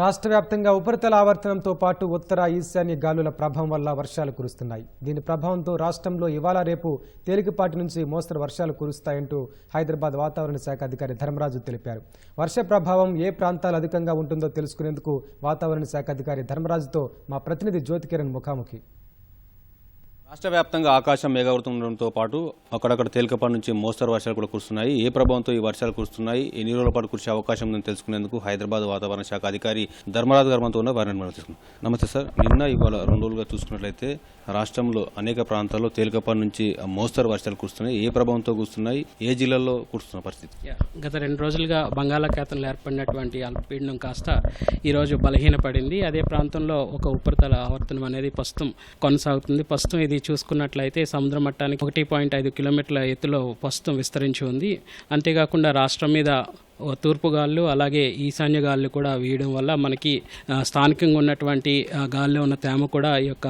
రాష్ట్ర వ్యాప్తంగా ఉపరితల ఆవర్తనంతో పాటు ఉత్తర ఈశాన్య గాలుల ప్రభావం వల్ల వర్షాలు కురుస్తున్నాయి. దీని ప్రభావంతో రాష్ట్రంలో ఇవాళ రేపు తేలికపాటి నుంచి మోస్తరు వర్షాలు కురుస్తాయంటూ హైదరాబాద్ వాతావరణ శాఖ అధికారి ధర్మరాజు తెలిపారు. వర్ష ప్రభావం ఏ ప్రాంతాలు అధికంగా ఉంటుందో తెలుసుకునేందుకు వాతావరణ శాఖ అధికారి ధర్మరాజుతో మా ప్రతినిధి జ్యోతికిరణ్ ముఖాముఖి. రాష్ట్ర వ్యాప్తంగా ఆకాశం మేఘావృతం ఉండడంతో పాటు అక్కడక్కడ తేలికపాటి నుంచి మోస్తరు వర్షాలు కూడా కురుస్తున్నాయి. ఏ ప్రభావంతో ఈ వర్షాలు కురుస్తున్నాయి? ఎన్ని రోజుల పాటు కురిసే అవకాశం ఉందని తెలుసుకునేందుకు హైదరాబాద్ వాతావరణ శాఖ అధికారి ధర్మరాజు గారు ఉన్న వారిని మనం తీసుకున్నాం నమస్తే సార్. నిన్న ఇవాళ రెండు రోజులుగా చూసుకున్నట్లయితే రాష్ట్రంలో అనేక ప్రాంతాల్లో తేలికపాటి నుంచి మోస్తరు వర్షాలు కురుస్తున్నాయి. ఏ ప్రభావంతో కురుస్తున్నాయి? ఏ జిల్లాల్లో కురుస్తున్న పరిస్థితి? గత రెండు రోజులుగా బంగాళాఖాతంలో ఏర్పడినటువంటి అల్పపీడనం కాస్త ఈరోజు బలహీనపడింది. అదే ప్రాంతంలో ఒక ఉపరితల ఆవర్తనం అనేది ప్రస్తుతం కొనసాగుతుంది. ప్రస్తుతం ఇది చూసుకున్నట్లయితే సముద్ర మట్టానికి ఒకటి పాయింట్ ఐదు కిలోమీటర్ల ఎత్తులో ప్రస్తుతం విస్తరించి ఉంది. అంతేకాకుండా రాష్ట్రం మీద తూర్పు గాళ్ళు అలాగే ఈశాన్య గాలులు కూడా వీయడం వల్ల మనకి స్థానికంగా ఉన్నటువంటి గాల్లో ఉన్న తేమ కూడా ఈ యొక్క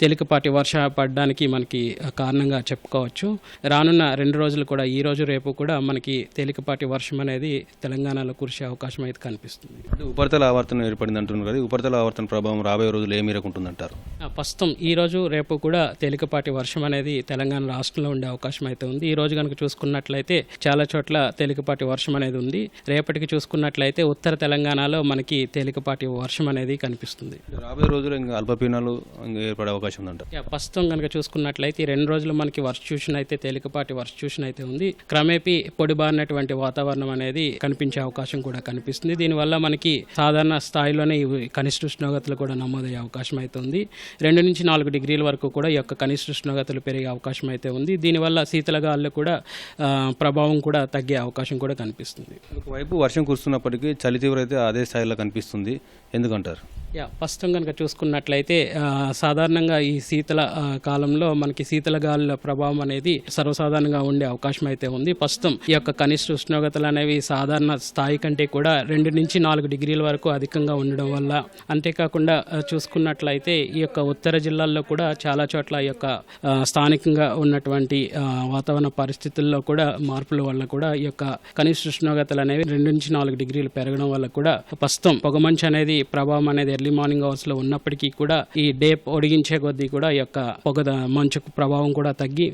తేలికపాటి వర్ష పడడానికి మనకి కారణంగా చెప్పుకోవచ్చు. రానున్న రెండు రోజులు కూడా ఈ రోజు రేపు కూడా మనకి తేలికపాటి వర్షం అనేది తెలంగాణలో కురిసే అవకాశం అయితే కనిపిస్తుంది. ఉపరితల ఆవర్తనం ఏర్పడింది అంటున్నారు కదా ఉపరితల ఆవర్తన ప్రభావం రాబోయే రోజులు ఏ మేరకు ఉంటుందంటారు? ప్రస్తుతం ఈ రోజు రేపు కూడా తేలికపాటి వర్షం అనేది తెలంగాణ రాష్ట్రంలో ఉండే అవకాశం అయితే ఉంది. ఈ రోజు కనుక చూసుకున్నట్లయితే చాలా చోట్ల తేలికపాటి వర్షం అనేది ఉంది. రేపటికి చూసుకున్నట్లయితే ఉత్తర తెలంగాణలో మనకి తేలికపాటి వర్షం అనేది కనిపిస్తుంది. రాబోయే రోజులు ఇంకా అల్పపీడనాలు ఇంకా ఏర్పడే అవకాశం ఉందంటారు యా, ప్రస్తుతం కనుక చూసుకున్నట్లయితే ఈ రెండు రోజులు మనకి వర్ష ట్యూషన్ అయితే తేలికపాటి వర్ష ట్యూషన్ అయితే ఉంది. క్రమేపీ పొడిబారినటువంటి వాతావరణం అనేది కనిపించే అవకాశం కూడా కనిపిస్తుంది. దీనివల్ల మనకి సాధారణ స్థాయిలోనే కనిష్ట ఉష్ణోగ్రతలు కూడా నమోదయ్యే అవకాశం అయితే ఉంది. రెండు నుంచి నాలుగు డిగ్రీల వరకు కూడా ఈ యొక్క కనిష్ట ఉష్ణోగ్రతలు పెరిగే అవకాశం అయితే ఉంది. దీనివల్ల శీతల గాలులు కూడా ప్రభావం కూడా తగ్గే అవకాశం కూడా కనిపిస్తుంది. ఒకవైపు వర్షం కురుస్తున్నప్పటికీ చలి తీవ్రత అదే స్థాయిలో కనిపిస్తుంది. ఎందుకంటారు? యా ప్రస్తుతం కనుక చూసుకున్నట్లయితే సాధారణంగా ఈ శీతల కాలంలో మనకి శీతల గాలుల ప్రభావం అనేది సర్వసాధారణంగా ఉండే అవకాశం అయితే ఉంది. ప్రస్తుతం ఈ యొక్క కనిష్ట ఉష్ణోగ్రతలు అనేవి సాధారణ స్థాయి కంటే కూడా రెండు నుంచి నాలుగు డిగ్రీల వరకు అధికంగా ఉండడం వల్ల అంతేకాకుండా చూసుకున్నట్లయితే ఈ యొక్క ఉత్తర జిల్లాల్లో కూడా చాలా చోట్ల ఈ యొక్క స్థానికంగా ఉన్నటువంటి వాతావరణ పరిస్థితుల్లో కూడా మార్పుల వల్ల కూడా ఈ యొక్క కనిష్ట ఉష్ణోగ్రతలు అనేవి రెండు నుంచి నాలుగు డిగ్రీలు పెరగడం వల్ల కూడా ప్రస్తుతం పొగమంచు అనేది ప్రభావం అనేది ఎర్లీ మార్నింగ్ అవర్స్లో ఉన్నప్పటికీ కూడా ఈ డే పొడిగించే కొద్దీ కూడా ఈ యొక్క పొగ మంచు ప్రభావం కూడా తగ్గి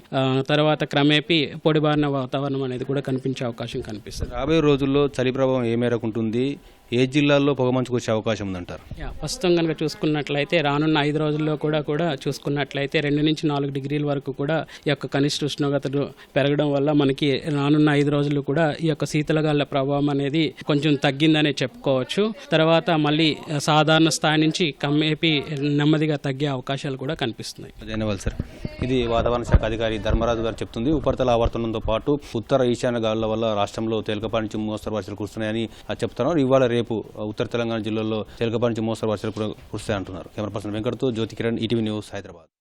తర్వాత క్రమేపీ పొడిబారిన వాతావరణం అనేది కూడా కనిపించే అవకాశం కనిపిస్తుంది. రాబోయే రోజుల్లో చలి ప్రభావం ఏ మేరకు ఉంటుంది? ఏ జిల్లాల్లో పొగమంచుకు వచ్చే అవకాశం ఉందంటారు? యా, ప్రస్తుతం కనుక చూసుకున్నట్లయితే రానున్న ఐదు రోజుల్లో కూడా కూడా చూసుకున్నట్లయితే రెండు నుంచి నాలుగు డిగ్రీల వరకు కూడా ఈ యొక్క కనిష్ట ఉష్ణోగ్రతలు పెరగడం వల్ల మనకి రానున్న ఐదు రోజులు కూడా ఈ యొక్క శీతలగాళ్ళ ప్రభావం అనేది కొంచెం తగ్గిందనే చెప్పుకోవచ్చు. తర్వాత మళ్ళీ సాధారణ స్థాయి నుంచి కమ్మేపి నెమ్మదిగా తగ్గే అవకాశాలు కూడా కనిపిస్తున్నాయి. ధన్యవాదాలు సార్. ఇది వాతావరణ శాఖ అధికారి ధర్మరాజు గారు చెప్తుంది. ఉపరితల ఆవర్తనంతో పాటు ఉత్తర ఈశాన్య గాలుల వల్ల రాష్ట్రంలో తేలికపాటి నుంచి మోస్తరు వర్షాలు కురుస్తున్నాయని చెప్తున్నారు. ఇవాళ రేపు ఉత్తర తెలంగాణ జిల్లాలో తేలికపాటి నుంచి మోస్తరు వర్షాలు కురుస్తాయి అంటున్నారు కెమెరా పర్సన్ వెంకటతో జ్యోతి కిరణ్ ఈటీవీ న్యూస్ హైదరాబాద్.